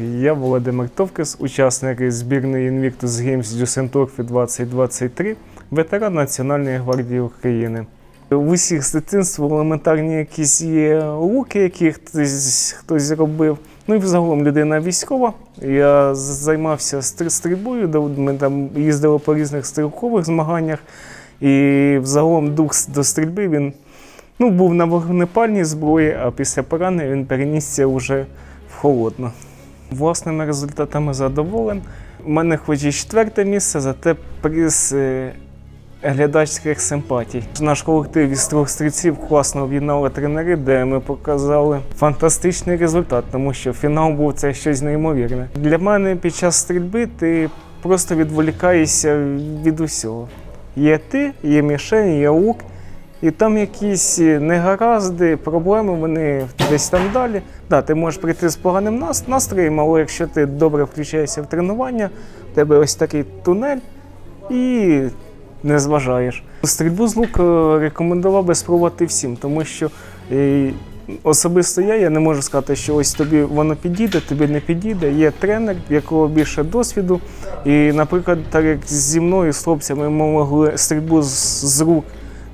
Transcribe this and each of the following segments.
Я Володимир Товкис, учасник збірної Invictus Games Дюссендорфі 2023, ветеран Національної гвардії України. В усіх з дитинства елементарні якісь є луки, які хтось, зробив. Ну і взагалом людина військова. Я займався стрільбою, ми там їздили по різних стрілкових змаганнях. І взагалом дух до стрільби він ну, був на вогнепальній зброї, а після поранення він перенісся вже в холодну. Власними результатами задоволен. У мене хоч і четверте місце, зате приз е, глядацьких симпатій. Наш колектив із трьох стрільців класно об'єднали тренери, де ми показали фантастичний результат, тому що фінал був це щось неймовірне. Для мене під час стрільби ти просто відволікаєшся від усього. Є ти, є мішень, є лук, і там якісь негаразди, проблеми, вони десь там далі. Да, ти можеш прийти з поганим настроєм, але якщо ти добре включаєшся в тренування, в тебе ось такий тунель і не зважаєш. Стрільбу з луку рекомендував би спробувати всім, тому що е, особисто я, я не можу сказати, що ось тобі воно підійде, тобі не підійде. Є тренер, в якого більше досвіду. І, наприклад, так як зі мною, з хлопцями, ми могли стрільбу з рук.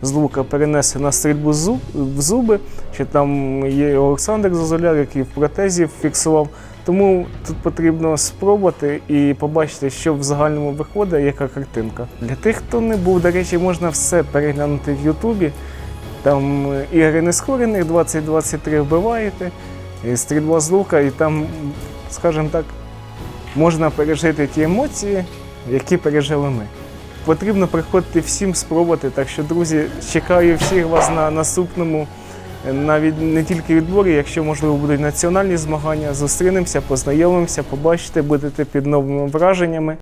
З лука перенести на стрільбу в зуби, чи там є Олександр Зозоляр, який в протезі фіксував. Тому тут потрібно спробувати і побачити, що в загальному виходить, яка картинка. Для тих, хто не був, до речі, можна все переглянути в Ютубі. Там ігри нескорених 2023 вбиваєте, стрільба з лука, і там, скажімо так, можна пережити ті емоції, які пережили ми. Потрібно приходити всім спробувати. Так що, друзі, чекаю всіх вас на наступному, е, навіть не тільки відборі, якщо можливо будуть національні змагання, зустрінемося, познайомимося, побачите, будете під новими враженнями.